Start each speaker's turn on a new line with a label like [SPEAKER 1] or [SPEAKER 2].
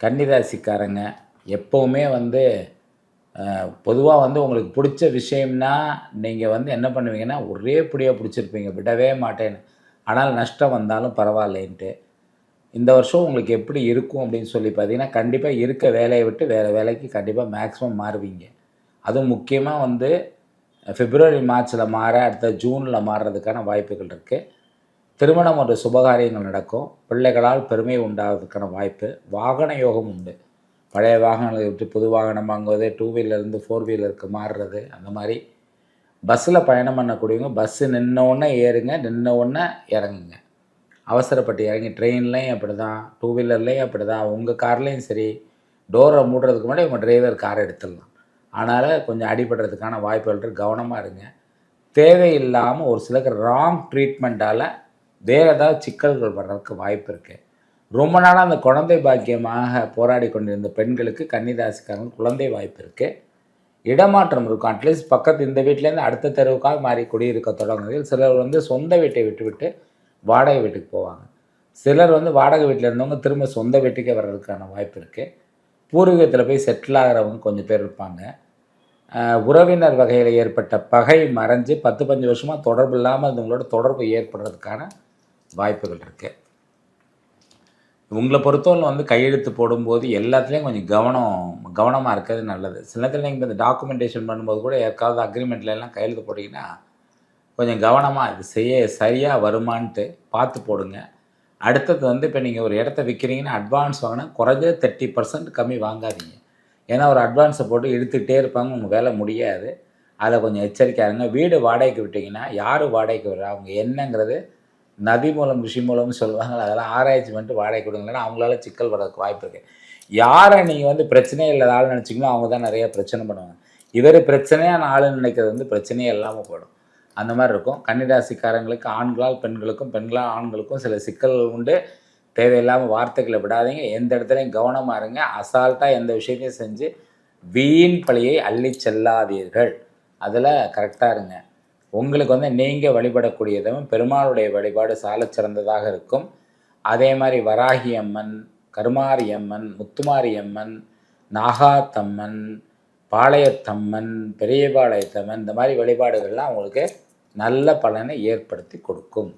[SPEAKER 1] கன்னிராசிக்காரங்க எப்போவுமே வந்து பொதுவாக வந்து உங்களுக்கு பிடிச்ச விஷயம்னா நீங்கள் வந்து என்ன பண்ணுவீங்கன்னா ஒரே பிடியாக பிடிச்சிருப்பீங்க விடவே மாட்டேன்னு. ஆனால் நஷ்டம் வந்தாலும் பரவாயில்லைன்ட்டு. இந்த வருஷம் உங்களுக்கு எப்படி இருக்கும் அப்படின்னு சொல்லி பார்த்தீங்கன்னா கண்டிப்பாக இருக்க வேலையை விட்டு வேறு வேலைக்கு கண்டிப்பாக மேக்ஸிமம் மாறுவீங்க. அதுவும் முக்கியமாக வந்து பிப்ரவரி மார்ச்சில் மாற அடுத்த ஜூனில் மாறுறதுக்கான வாய்ப்புகள் இருக்குது திருமணம் போன்ற சுபகாரியங்கள் நடக்கும். பிள்ளைகளால் பெருமை உண்டாகிறதுக்கான வாய்ப்பு வாகன யோகம் உண்டு. பழைய வாகனங்களை விட்டு புது வாகனம் வாங்குவது டூ வீலர்லேருந்து ஃபோர் வீலருக்கு மாறுறது அந்த மாதிரி. பஸ்ஸில் பயணம் பண்ணக்கூடியவங்க பஸ்ஸு நின்ன உடனே ஏறுங்க நின்ன உடனே இறங்குங்க. அவசரப்பட்டு இறங்கி ட்ரெயின்லேயும் அப்படி தான் டூ வீலர்லேயும் அப்படி தான் உங்கள் கார்லேயும் சரி டோரை மூடுறதுக்கு முன்னாடி உங்கள் டிரைவர் காரை எடுத்துடலாம். அதனால் கொஞ்சம் அடிபடுறதுக்கான வாய்ப்புகள் கவனமாக இருங்க. தேவையில்லாமல் ஒரு சிலருக்கு ராங் ட்ரீட்மெண்ட்டால் வேறு ஏதாவது சிக்கல்கள் வர்றதுக்கு வாய்ப்பு இருக்குது ரொம்ப நாளாக அந்த குழந்தை பாக்கியமாக போராடி கொண்டிருந்த பெண்களுக்கு கன்னிராசிக்காரங்க குழந்தை வாய்ப்பு இருக்குது இடமாற்றம் இருக்கும். அட்லீஸ்ட் பக்கத்து இந்த வீட்டிலேருந்து அடுத்த தெருவுக்காக மாறி குடியிருக்க தொடங்குகிறது சிலர் வந்து சொந்த வீட்டை விட்டுவிட்டு வாடகை வீட்டுக்கு போவாங்க. சிலர் வந்து வாடகை வீட்டில் இருந்தவங்க திரும்ப சொந்த வீட்டுக்கே வர்றதுக்கான வாய்ப்பு இருக்குது பூர்வீகத்தில் போய் செட்டில் ஆகிறவங்க கொஞ்சம் பேர் இருப்பாங்க. உறவினர் வகையில் ஏற்பட்ட பகை மறைஞ்சு பத்து பஞ்சு வருஷமாக தொடர்பு இல்லாமல் இவங்களோட தொடர்பு ஏற்படுறதுக்கான வாய்ப்புகள் இருக்குது உங்களை பொறுத்தவரை வந்து கையெழுத்து போடும்போது எல்லாத்துலேயும் கொஞ்சம் கவனம் கவனமாக இருக்கிறது நல்லது. சில நேரத்தில் நீங்கள் இந்த டாக்குமெண்டேஷன் பண்ணும்போது கூட யாருக்காவது அக்ரிமெண்ட்லலாம் கையெழுத்து போட்டிங்கன்னா கொஞ்சம் கவனமாக இது செய்ய சரியாக வருமான்ட்டு பார்த்து போடுங்க. அடுத்தது வந்து இப்போ நீங்கள் ஒரு இடத்த விற்கிறீங்கன்னா அட்வான்ஸ் வாங்கினா குறைஞ்சது தேர்ட்டி பர்சன்ட் கம்மி வாங்காதீங்க. ஏன்னா ஒரு அட்வான்ஸை போட்டு இழுத்துக்கிட்டே இருப்பாங்க உங்கள் வேலை முடியாது. அதில் கொஞ்சம் எச்சரிக்கையாக இருங்க வீடு வாடகைக்கு விட்டிங்கன்னா யார் வாடகைக்கு விடுறா அவங்க என்னங்கிறது நதி மூலம் ரிஷி மூலம்னு சொல்லுவாங்க அதெல்லாம் ஆராய்ச்சி பண்ணிட்டு வாடகை கொடுங்கன்னா அவங்களால சிக்கல் வர்றதுக்கு வாய்ப்பு இருக்குது யாரை நீங்கள் வந்து பிரச்சனையே இல்லாத ஆள் நினச்சிங்களோ அவங்க தான் நிறைய பிரச்சனை பண்ணுவாங்க. இவர் பிரச்சனையான ஆளுன்னு நினைக்கிறது வந்து பிரச்சனையே இல்லாமல் போயிடும். அந்த மாதிரி இருக்கும். கன்னிராசிக்காரங்களுக்கு ஆண்களால் பெண்களுக்கும் பெண்களால் ஆண்களுக்கும் சில சிக்கல்கள் உண்டு. தேவையில்லாமல் வார்த்தைகளை விடாதீங்க. எந்த இடத்துலையும் கவனமாக இருங்க. அசால்ட்டாக எந்த விஷயத்தையும் செஞ்சு வீண் பழியை அள்ளி செல்லாதீர்கள். அதில் கரெக்டாக இருங்க. உங்களுக்கு வந்து நீங்கள் வழிபடக்கூடியதும் பெருமாளுடைய வழிபாடு சால சிறந்ததாக இருக்கும். அதே மாதிரி வராகி அம்மன் கருமாரி அம்மன் முத்துமாரி அம்மன் நாகாத்தம்மன் பாளையத்தம்மன் பெரியபாளையத்தம்மன் இந்த மாதிரி வழிபாடுகள்லாம் உங்களுக்கு நல்ல பலனை ஏற்படுத்தி கொடுக்கும்.